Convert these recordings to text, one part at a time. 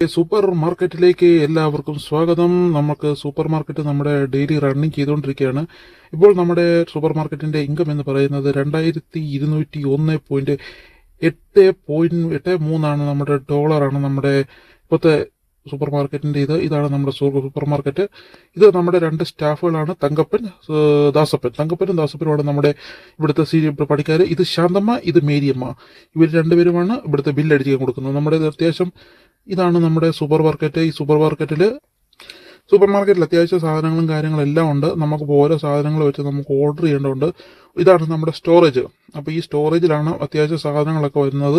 Super മാർക്കറ്റിലേക്ക് എല്ലാവർക്കും സ്വാഗതം. നമുക്ക് സൂപ്പർ മാർക്കറ്റ് നമ്മുടെ ഡെയിലി റണ്ണിങ് ചെയ്തുകൊണ്ടിരിക്കുകയാണ്. ഇപ്പോൾ നമ്മുടെ സൂപ്പർ മാർക്കറ്റിന്റെ ഇൻകം എന്ന് പറയുന്നത് രണ്ടായിരത്തി ഇരുന്നൂറ്റി ഒന്ന് പോയിന്റ് എട്ട് പോയിന്റ് എട്ട് മൂന്നാണ് നമ്മുടെ ഡോളറാണ് നമ്മുടെ ഇപ്പോഴത്തെ സൂപ്പർ മാർക്കറ്റിന്റെ ഇത്. ഇതാണ് നമ്മുടെ സൂപ്പർ മാർക്കറ്റ് ഇത് നമ്മുടെ രണ്ട് സ്റ്റാഫുകളാണ്. തങ്കപ്പൻ ദാസപ്പൻ. തങ്കപ്പനും ദാസപ്പനുമാണ് നമ്മുടെ ഇവിടുത്തെ സീരിയൽ പണിക്കാർ ഇത് ശാന്തമ്മ ഇത് മേരിയമ്മ. ഇവർ രണ്ടുപേരുമാണ് ഇവിടുത്തെ ബില്ല് അടിച്ചു കൊടുക്കുന്നത്. നമ്മുടെ അത്യാവശ്യം ഇതാണ് നമ്മുടെ സൂപ്പർ മാർക്കറ്റ് ഈ സൂപ്പർ മാർക്കറ്റിൽ സൂപ്പർ മാർക്കറ്റിൽ അത്യാവശ്യ സാധനങ്ങളും കാര്യങ്ങളും എല്ലാം ഉണ്ട്. നമുക്ക് ഓരോ സാധനങ്ങൾ വെച്ച് നമുക്ക് ഓർഡർ ചെയ്യേണ്ടതുണ്ട്. ഇതാണ് നമ്മുടെ സ്റ്റോറേജ് അപ്പോൾ ഈ സ്റ്റോറേജിലാണ് അത്യാവശ്യ സാധനങ്ങളൊക്കെ വരുന്നത്.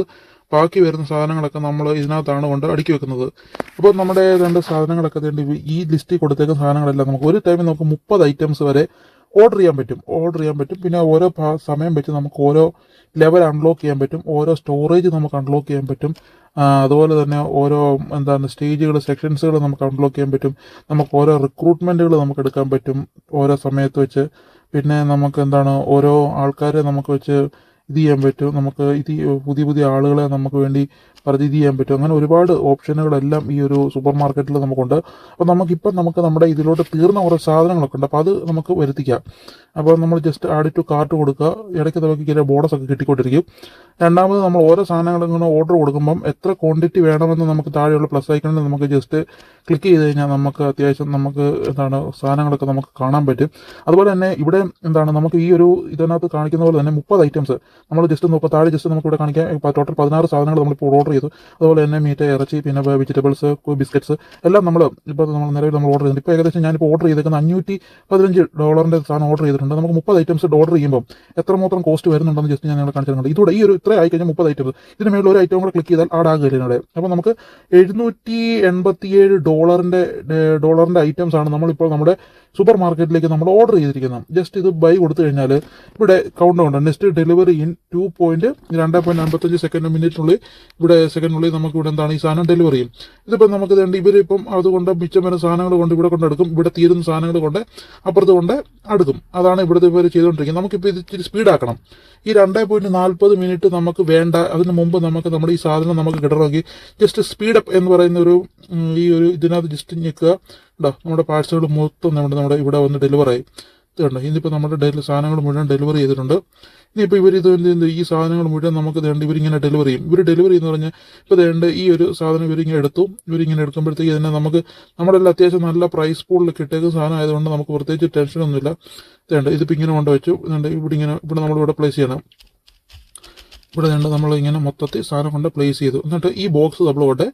ബാക്കി വരുന്ന സാധനങ്ങളൊക്കെ നമ്മൾ ഇതിനകത്താണ് കൊണ്ട് അടുക്കി വെക്കുന്നത്. അപ്പോൾ നമ്മുടെ രണ്ട് സാധനങ്ങളൊക്കെ വേണ്ടി ഈ ലിസ്റ്റിൽ കൊടുത്തേക്കുന്ന സാധനങ്ങളെല്ലാം നമുക്ക് ഒരു ടൈമിൽ നമുക്ക് മുപ്പത് ഐറ്റംസ് വരെ ഓർഡർ ചെയ്യാൻ പറ്റും. ഓർഡർ ചെയ്യാൻ പറ്റും. പിന്നെ ഓരോ സമയം വെച്ച് നമുക്ക് ഓരോ ലെവൽ അൺലോക്ക് ചെയ്യാൻ പറ്റും. ഓരോ സ്റ്റോറേജ് നമുക്ക് അൺലോക്ക് ചെയ്യാൻ പറ്റും. അതുപോലെ തന്നെ ഓരോ എന്താണ് സ്റ്റേജുകൾ സെക്ഷൻസുകൾ നമുക്ക് അൺലോക്ക് ചെയ്യാൻ പറ്റും. നമുക്ക് ഓരോ റിക്രൂട്ട്മെന്റുകൾ നമുക്ക് എടുക്കാൻ പറ്റും ഓരോ സമയത്ത് വെച്ച്. പിന്നെ നമുക്ക് എന്താണ് ഓരോ ആൾക്കാരെ നമുക്ക് വെച്ച് ഇത് ചെയ്യാൻ പറ്റും. നമുക്ക് ഇത് പുതിയ പുതിയ ആളുകളെ നമുക്ക് വേണ്ടി പറഞ്ഞ് ഇത് ചെയ്യാൻ പറ്റും. അങ്ങനെ ഒരുപാട് ഓപ്ഷനുകളെല്ലാം ഈ ഒരു സൂപ്പർ മാർക്കറ്റിൽ നമുക്കുണ്ട്. അപ്പോൾ നമുക്കിപ്പം നമുക്ക് നമ്മുടെ ഇതിലോട്ട് തീർന്ന കുറേ സാധനങ്ങളൊക്കെ ഉണ്ട്. അപ്പോൾ അത് നമുക്ക് വരുത്തിക്കാം. അപ്പോൾ നമ്മൾ ജസ്റ്റ് ആഡ് ടു കാർട്ട് കൊടുക്കുക. ഇടയ്ക്ക് നമുക്ക് ഇങ്ങനെ ബോണസ് ഒക്കെ കിട്ടിക്കൊണ്ടിരിക്കും. രണ്ടാമത് നമ്മൾ ഓരോ സാധനങ്ങളും ഇങ്ങനെ ഓർഡർ കൊടുക്കുമ്പം എത്ര ക്വാണ്ടിറ്റി വേണമെന്ന് നമുക്ക് താഴെയുള്ള പ്ലസ് ഐക്കണിൽ നമുക്ക് ജസ്റ്റ് ക്ലിക്ക് ചെയ്ത് കഴിഞ്ഞാൽ നമുക്ക് അത്യാവശ്യം നമുക്ക് എന്താണ് സാധനങ്ങളൊക്കെ നമുക്ക് കാണാൻ പറ്റും. അതുപോലെ തന്നെ ഇവിടെ എന്താണ് നമുക്ക് ഈ ഒരു ഇതിനകത്ത് കാണിക്കുന്ന പോലെ തന്നെ മുപ്പത് ഐറ്റംസ് നമ്മൾ ജസ്റ്റ് നോക്കുക താഴെ ജസ്റ്റ് നമുക്ക് ഇവിടെ കാണിക്കാം ടോട്ടൽ പതിനാറ് സാധനങ്ങൾ നമ്മൾ നമ്മളിപ്പോൾ ഓർഡർ ചെയ്തു. അതുപോലെ തന്നെ മീറ്റ് ഇറച്ചി പിന്നെ വെജിറ്റബിൾസ് ബിസ്ക്കറ്റ്സ് എല്ലാം നമ്മൾ ഇപ്പോൾ നമ്മൾ നിലവിൽ നമ്മൾ ഓർഡർ ചെയ്തിട്ടുണ്ട്. ഇപ്പോൾ ഏകദേശം ഞാനിപ്പോൾ ഓർഡർ ചെയ്തേക്കുന്ന അഞ്ഞൂറ്റി പതിനഞ്ച് ഡോളറിന്റെ സാധനം ഓർഡർ ചെയ്തിട്ടുണ്ട്. നമുക്ക് മുപ്പത് ഐറ്റംസ് ഓർഡർ ചെയ്യുമ്പോൾ എത്രമാത്രം കോസ്റ്റ് വരുന്നുണ്ടെന്ന് ജസ്റ്റ് ഞാൻ നിങ്ങളെ കാണിച്ചിട്ടുണ്ട് ഇതോടെ ഈ ഒരു ഇത്ര ആയി കഴിഞ്ഞാൽ മുപ്പത് ഐറ്റംസ് ഇതിന് മേളിൽ ഒരു ഐറ്റം കൂടെ ക്ലിക്ക് ചെയ്താൽ ആഡ് ആകുകയില്ല അപ്പോൾ നമുക്ക് എഴുന്നൂറ്റി എൺപത്തിയേഴ് ഡോളറിന്റെ ഡോളറിന്റെ ഐറ്റംസ് ആണ് നമ്മളിപ്പോൾ നമ്മുടെ സൂപ്പർ മാർക്കറ്റിലേക്ക് നമ്മൾ ഓർഡർ ചെയ്തിരിക്കുന്നത്. ജസ്റ്റ് ഇത് ബൈ കൊടുത്തു കഴിഞ്ഞാൽ ഇവിടെ കൗണ്ട് ഉണ്ട്. Next delivery in two point രണ്ട് പോയിന്റ് അമ്പത്തഞ്ച് സെക്കൻഡ് മിനിറ്റിനുള്ളിൽ ഇവിടെ സെക്കൻഡിനുള്ളിൽ നമുക്ക് ഇവിടെ എന്താണ് ഈ സാധനം ഡെലിവറി ചെയ്യും. ഇതിപ്പോൾ നമുക്ക് വേണ്ടി ഇവരിപ്പം അതുകൊണ്ട് മിച്ചം വരുന്ന സാധനങ്ങൾ കൊണ്ട് ഇവിടെ കൊണ്ടെടുക്കും ഇവിടെ തീരുന്ന സാധനങ്ങൾ കൊണ്ട് അപ്പുറത്ത് കൊണ്ട് അടുക്കും. അതാണ് ഇവിടുത്തെ ഇവർ ചെയ്തുകൊണ്ടിരിക്കുന്നത്. നമുക്കിപ്പോൾ ഇത് ഇച്ചിരി സ്പീഡാക്കണം ഈ രണ്ടേ പോയിന്റ് നാൽപ്പത് മിനിറ്റ് നമുക്ക് വേണ്ട. അതിന് മുമ്പ് നമുക്ക് നമ്മുടെ ഈ സാധനം നമുക്ക് കിട്ടണമെങ്കിൽ ജസ്റ്റ് സ്പീഡപ്പ് എന്ന് പറയുന്ന ഒരു ഈ ഒരു ഇതിനകത്ത് ജസ്റ്റ് ഞെക്കുക. ഉണ്ടോ നമ്മുടെ പാഴ്സലുകൾ മൊത്തം നമ്മുടെ നമ്മുടെ ഇവിടെ വന്ന് ഡെലിവറായി ഇത് കണ്ടോ? ഇന്നിപ്പോൾ നമ്മുടെ ഡെലി സാധനങ്ങൾ മുഴുവൻ ഡെലിവറി ചെയ്തിട്ടുണ്ട്. ഇനിയിപ്പോൾ ഇവർ ഇത് എന്ത് ഈ സാധനങ്ങൾ മുഴുവൻ നമുക്ക് തേണ്ട ഇവരിങ്ങനെ ഡെലിവറി ചെയ്യും. ഇവർ ഡെലിവറി എന്ന് പറഞ്ഞാൽ ഇപ്പോൾ തേണ്ട ഈ ഒരു സാധനം ഇവരിങ്ങനെ എടുത്തു. ഇവരിങ്ങനെ എടുക്കുമ്പോഴത്തേക്ക് ഇതിനെ നമുക്ക് നമ്മുടെ എല്ലാം അത്യാവശ്യം നല്ല പ്രൈസ് പൂളിൽ കിട്ടിയേക്കുന്ന സാധനം ആയതുകൊണ്ട് നമുക്ക് പ്രത്യേകിച്ച് ടെൻഷനൊന്നുമില്ല ഇതേണ്ട ഇതിപ്പോൾ ഇങ്ങനെ കൊണ്ട് വെച്ചു. ഇതുണ്ട് ഇവിടെ ഇങ്ങനെ ഇവിടെ നമ്മളിവിടെ പ്ലേസ് ചെയ്യണം. ഇവിടെ വേണ്ട നമ്മൾ ഇങ്ങനെ മൊത്തത്തിൽ സാധനം കൊണ്ട് പ്ലേസ് ചെയ്തു. എന്നിട്ട് ഈ ബോക്സ് നമ്മൾ കൊണ്ട്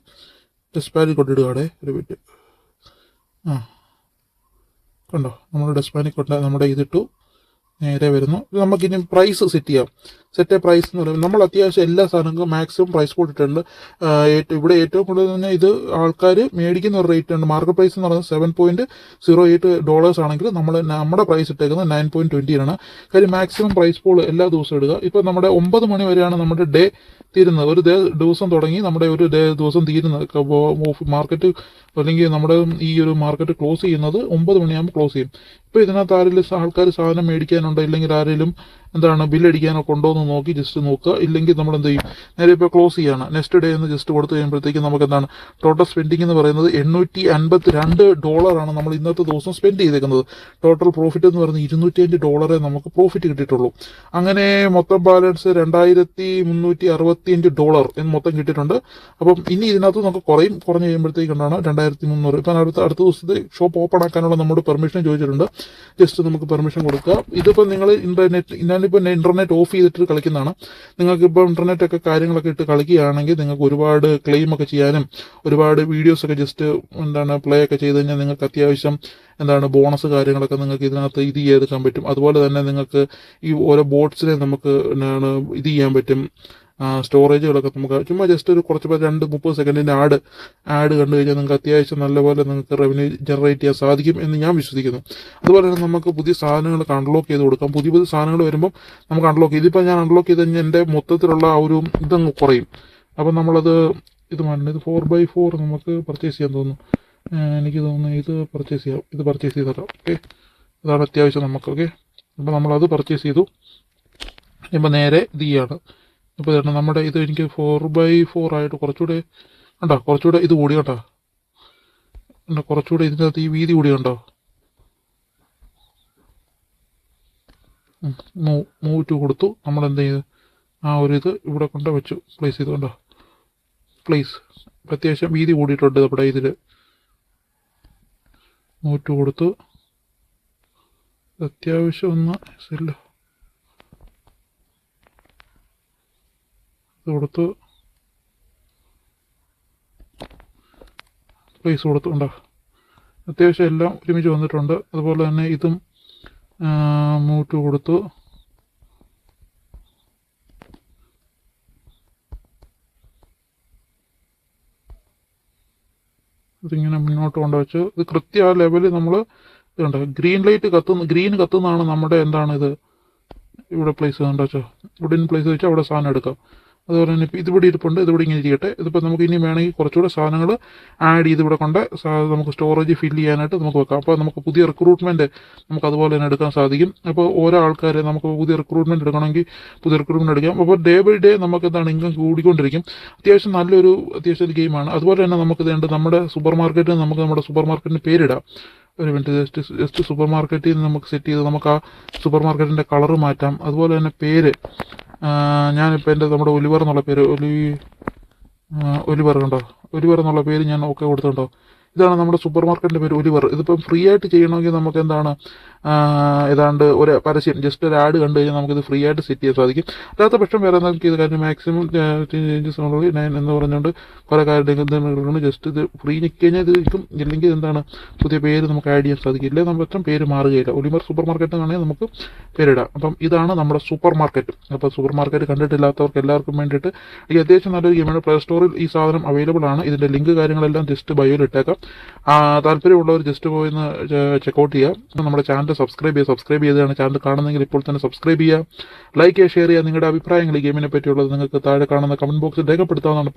ഡിസ്പാനിൽ കൊണ്ടിടുകയാണ് ഒരു മിനിറ്റ് ആ. കണ്ടോ? നമ്മുടെ ഡസ്റ്റ്ബാനിൽ കൊണ്ട് നമ്മുടെ ഇതിട്ടു. നേരെ വരുന്നു. നമുക്കിനി പ്രൈസ് സെറ്റ് ചെയ്യാം. സെറ്റ് പ്രൈസ് എന്ന് പറയുമ്പോൾ നമ്മൾ അത്യാവശ്യം എല്ലാ സാധനങ്ങൾക്കും മാക്സിമം പ്രൈസ് കൊടുത്തിട്ടുണ്ട്. ഇവിടെ ഏറ്റവും കൂടുതൽ തന്നെ ഇത് ആൾക്കാർ മേടിക്കുന്ന ഒരു റേറ്റ് ഉണ്ട്. മാർക്കറ്റ് പ്രൈസ് എന്ന് പറയുന്നത് seven point zero eight dollars ആണെങ്കിൽ നമ്മൾ നമ്മുടെ പ്രൈസ് ഇട്ടേക്കുന്നത് നയൻ പോയിന്റ് ട്വന്റി ആണ്. കാര്യം മാക്സിമം പ്രൈസ് പോൾ എല്ലാ ദിവസവും ഇടുക. ഇപ്പോൾ നമ്മുടെ ഒമ്പത് മണി വരെയാണ് നമ്മുടെ ഡേ തീരുന്നത്. ഒരു ദിവസം തുടങ്ങി നമ്മുടെ ഒരു ദിവസം തീരുന്നത്. മാർക്കറ്റ് അല്ലെങ്കിൽ നമ്മുടെ ഈ ഒരു മാർക്കറ്റ് ക്ലോസ് ചെയ്യുന്നത് ഒമ്പത് മണിയാകുമ്പോൾ ക്ലോസ് ചെയ്യും. ഇപ്പോൾ ഇതിനകത്ത് ആരെങ്കിലും ആൾക്കാർ സാധനം മേടിക്കാനുണ്ടോ? ഇല്ലെങ്കിൽ ആരെങ്കിലും എന്താണ് ബില്ലടിക്കാനോ എന്ന് നോക്കി ജസ്റ്റ് നോക്കുക. ഇല്ലെങ്കിൽ നമ്മൾ എന്ത് ചെയ്യും? നേരെ ഇപ്പോൾ ക്ലോസ് ചെയ്യാണ്. നെക്സ്റ്റ് ഡേ എന്ന് ജസ്റ്റ് കൊടുത്തു കഴിയുമ്പോഴത്തേക്ക് നമുക്ക് എന്താണ് ടോട്ടൽ സ്പെൻഡിങ് എന്ന് പറയുന്നത് എണ്ണൂറ്റി അൻപത്തി രണ്ട് ഡോളറാണ് നമ്മൾ ഇന്നത്തെ ദിവസം സ്പെൻഡ് ചെയ്തേക്കുന്നത്. ടോട്ടൽ പ്രോഫിറ്റ് എന്ന് പറയുന്നത് ഇരുന്നൂറ്റി അഞ്ച് ഡോളറേ നമുക്ക് പ്രോഫിറ്റ് കിട്ടിയിട്ടുള്ളൂ. അങ്ങനെ മൊത്തം ബാലൻസ് രണ്ടായിരത്തി മുന്നൂറ്റി അറുപത്തി അഞ്ച് ഡോളർ എന്ന് മൊത്തം കിട്ടിയിട്ടുണ്ട്. അപ്പം ഇനി ഇതിനകത്ത് നമുക്ക് കുറയും. കുറഞ്ഞു കഴിയുമ്പോഴത്തേക്കുണ്ടാണ് രണ്ടായിരത്തി മുന്നൂറ് ഇപ്പം അടുത്ത അടുത്ത ദിവസത്തെ ഷോപ്പ് ഓപ്പൺ ആക്കാനുള്ള നമ്മുടെ പെർമിഷൻ ചോദിച്ചിട്ടുണ്ട്. ജസ്റ്റ് നമുക്ക് പെർമിഷൻ കൊടുക്കുക. ഇതിപ്പോൾ നിങ്ങൾ ഇന്റർനെറ്റ് ഞാനിപ്പോൾ ഇന്റർനെറ്റ് ഓഫ് ചെയ്തിട്ട് കളിക്കുന്നതാണ്. നിങ്ങൾക്ക് ഇപ്പോൾ ഇന്റർനെറ്റ് ഒക്കെ കാര്യങ്ങളൊക്കെ ഇട്ട് കളിക്കുകയാണെങ്കിൽ നിങ്ങൾക്ക് ഒരുപാട് ക്ലെയിം ഒക്കെ ചെയ്യാനും ഒരുപാട് വീഡിയോസ് ഒക്കെ ജസ്റ്റ് എന്താണ് പ്ലേ ഒക്കെ ചെയ്ത് കഴിഞ്ഞാൽ നിങ്ങൾക്ക് അത്യാവശ്യം എന്താണ് ബോണസ് കാര്യങ്ങളൊക്കെ നിങ്ങൾക്ക് ഇതിനകത്ത് ഇത് ചെയ്തെടുക്കാൻ പറ്റും. അതുപോലെ തന്നെ നിങ്ങൾക്ക് ഈ ഓരോ ബോട്ട്സിനെ നമുക്ക് എന്താണ് ഇത് ചെയ്യാൻ പറ്റും. സ്റ്റോറേജുകളൊക്കെ നമുക്ക് ചുമ്മാ ജസ്റ്റ് ഒരു കുറച്ച് രണ്ട് മുപ്പത് സെക്കൻഡിന്റെ ആഡ് ആഡ് കണ്ടു കഴിഞ്ഞാൽ നിങ്ങൾക്ക് അത്യാവശ്യം നല്ലപോലെ നിങ്ങൾക്ക് റവന്യൂ ജനറേറ്റ് ചെയ്യാൻ സാധിക്കും എന്ന് ഞാൻ വിശ്വസിക്കുന്നു. അതുപോലെ തന്നെ നമുക്ക് പുതിയ സാധനങ്ങൾ അൺലോക്ക് ചെയ്ത് കൊടുക്കാം. പുതിയ പുതിയ സാധനങ്ങൾ വരുമ്പോൾ നമുക്ക് അൺലോക്ക് ഇതിപ്പോൾ ഞാൻ അൺലോക്ക് ചെയ്ത് കഴിഞ്ഞാൽ എന്റെ മൊത്തത്തിലുള്ള ആ ഒരു ഇതങ്ങ് കുറയും. അപ്പം നമ്മളത് ഇത് മാറ്റണം. ഇത് ഫോർ ബൈ ഫോർ നമുക്ക് പർച്ചേസ് ചെയ്യാൻ തോന്നുന്നു. എനിക്ക് തോന്നുന്നു ഇത് പർച്ചേസ് ചെയ്യാം. ഇത് പർച്ചേസ് ചെയ്തേക്കാം ഓക്കെ? അതാണ് അത്യാവശ്യം നമുക്ക്. ഓക്കെ? അപ്പോൾ നമ്മളത് പർച്ചേസ് ചെയ്തു. ഇപ്പം നേരെ ഇത് ചെയ്യാണ്. ഇപ്പോൾ ചേട്ടാ നമ്മുടെ ഇത് എനിക്ക് ഫോർ ബൈ ഫോർ ആയിട്ട് കുറച്ചുകൂടെ കണ്ടോ? കുറച്ചുകൂടെ ഇത് കൂടി കേട്ടോ കണ്ടോ? കുറച്ചുകൂടെ ഇതിന്റെ അകത്ത് ഈ വീതി കൂടി കണ്ടോ? മൂവ് കൊടുത്തു. നമ്മൾ എന്ത് ചെയ്തു? ആ ഒരു ഇത് ഇവിടെ കൊണ്ട് വെച്ചു. പ്ലേസ് ചെയ്തു കണ്ടോ? പ്ലേസ് അത്യാവശ്യം വീതി കൂടിയിട്ടുണ്ട് നമ്മുടെ ഇതിൽ മൂവ് കൊടുത്തു. അത്യാവശ്യം ഒന്ന് ഇല്ല കൊടുത്തു പ്ലേസ് കൊടുത്തു ഉണ്ടോ അത്യാവശ്യം എല്ലാം ഒരുമിച്ച് വന്നിട്ടുണ്ട്. അതുപോലെ തന്നെ ഇതും മൂട്ട് കൊടുത്തു ഇതിങ്ങനെ മുന്നോട്ട് കൊണ്ടുവച്ചു ഇത് കൃത്യ ആ ലെവലിൽ നമ്മൾ ഇതുണ്ട്. ഗ്രീൻ ലൈറ്റ് കത്തുന്ന ഗ്രീൻ കത്തുന്നതാണ് നമ്മുടെ എന്താണ് ഇത്? ഇവിടെ പ്ലേസ് കണ്ടോ ഇവിടെ പ്ലേസ് വെച്ചാൽ അവിടെ സാധനം എടുക്കാം. അതുപോലെ തന്നെ ഇപ്പോൾ ഇതിവിടെ ഇരിപ്പുണ്ട് ഇതിവിടെ ഇങ്ങനെ ഇരിക്കട്ടെ. ഇതിപ്പോൾ നമുക്ക് ഇനി വേണമെങ്കിൽ കുറച്ചുകൂടെ സാധനങ്ങൾ ആഡ് ചെയ്ത് ഇവിടെ കൊണ്ട് നമുക്ക് സ്റ്റോറേജ് ഫില്ല് ചെയ്യാനായിട്ട് നമുക്ക് വെക്കാം. അപ്പോൾ നമുക്ക് പുതിയ റിക്രൂട്ട്മെന്റ് നമുക്ക് അതുപോലെ തന്നെ എടുക്കാൻ സാധിക്കും. അപ്പോൾ ഓരോ ആൾക്കാരെ നമുക്ക് പുതിയ റിക്രൂട്ട്മെന്റ് എടുക്കണമെങ്കിൽ പുതിയ റിക്രൂട്ട്മെന്റ് എടുക്കാം. അപ്പോൾ ഡേ ബൈ ഡേ നമുക്ക് എന്താണ് ഇൻകം കൂടിക്കൊണ്ടിരിക്കും. അത്യാവശ്യം നല്ലൊരു അത്യാവശ്യം ഒരു ഗെയിമാണ് അതുപോലെ തന്നെ നമുക്ക് വേണ്ട നമ്മുടെ സൂപ്പർ മാർക്കറ്റിൽ നമുക്ക് നമ്മുടെ സൂപ്പർ മാർക്കറ്റിന് പേരിടാം. ഒരു മിനിറ്റ് ജസ്റ്റ് ജസ്റ്റ് സൂപ്പർ മാർക്കറ്റിൽ നിന്ന് നമുക്ക് സെറ്റ് ചെയ്ത് നമുക്ക് ആ സൂപ്പർ മാർക്കറ്റിന്റെ കളറ് മാറ്റാം. അതുപോലെ തന്നെ പേര്. ഞാനിപ്പോൾ എന്റെ നമ്മുടെ ഒലിവർ എന്നുള്ള പേര് ഒലി ഒലിവർ കണ്ടോ? ഒലിവർ എന്നുള്ള പേര് ഞാൻ ഓക്കെ കൊടുത്തിട്ടുണ്ടോ? ഇതാണ് നമ്മുടെ സൂപ്പർ മാർക്കറ്റിന്റെ പേര് ഒലിവർ ഇതിപ്പം ഫ്രീ ആയിട്ട് ചെയ്യണമെങ്കിൽ നമുക്ക് എന്താണ് ഏതാണ്ട് ഒരു പരസ്യം ജസ്റ്റ് ഒരു ആഡ് കണ്ടു കഴിഞ്ഞാൽ നമുക്കിത് ഫ്രീ ആയിട്ട് സെറ്റ് ചെയ്യാൻ സാധിക്കും. അല്ലാത്ത പക്ഷം വേറെ നമുക്ക് ഇത് കാര്യം മാക്സിമം ചേഞ്ചസ് നയൻ എന്ന് പറഞ്ഞുകൊണ്ട് കുറേ കാര്യങ്ങൾ ജസ്റ്റ് ഇത് ഫ്രീ നിൽക്കി കഴിഞ്ഞാൽ ഇത് നിൽക്കും. ഇല്ലെങ്കിൽ എന്താണ് പുതിയ പേര് നമുക്ക് ആഡ് ചെയ്യാൻ സാധിക്കില്ല നമ്മൾ പറ്റും പേര് മാറുകയില്ല. ഒലിമർ സൂപ്പർ മാർക്കറ്റ് എന്നാണെങ്കിൽ നമുക്ക് പേരിടാം. അപ്പം ഇതാണ് നമ്മുടെ സൂപ്പർ മാർക്കറ്റ് അപ്പോൾ സൂപ്പർ മാർക്കറ്റ് കണ്ടിട്ടില്ലാത്തവർക്ക് എല്ലാവർക്കും വേണ്ടിയിട്ട് ഈ അത്യാവശ്യം നല്ലൊരു ഗെയിമാണ് പ്ലേ സ്റ്റോറിൽ ഈ സാധനം അവൈലബിൾ ആണ്. ഇതിന്റെ ലിങ്ക് കാര്യങ്ങളെല്ലാം ജസ്റ്റ് ബയോയിൽ ഇട്ടേക്കാം. താല്പര്യമുള്ളവർ ജസ്റ്റ് പോയി ഒന്ന് ചെക്കൗട്ട് ചെയ്യുക നമ്മുടെ ചാനൽ സബ്സ്ക്രൈബ് ചെയ്യുക സബ്സ്ക്രൈബ് ചെയ്താണ് ചാനൽ കാണുന്നെങ്കിൽ ഇപ്പോൾ തന്നെ സബ്സ്ക്രൈബ് ചെയ്യുക. ലൈക്ക് ചെയ്യുക ഷെയർ ചെയ്യുക. നിങ്ങളുടെ അഭിപ്രായങ്ങൾ ഈ ഗെയിമിനെ പറ്റിയുള്ളത് നിങ്ങൾക്ക് താഴെ കാണുന്ന കമന്റ് ബോക്സിൽ രേഖപ്പെടുത്താവുന്നതാണ്.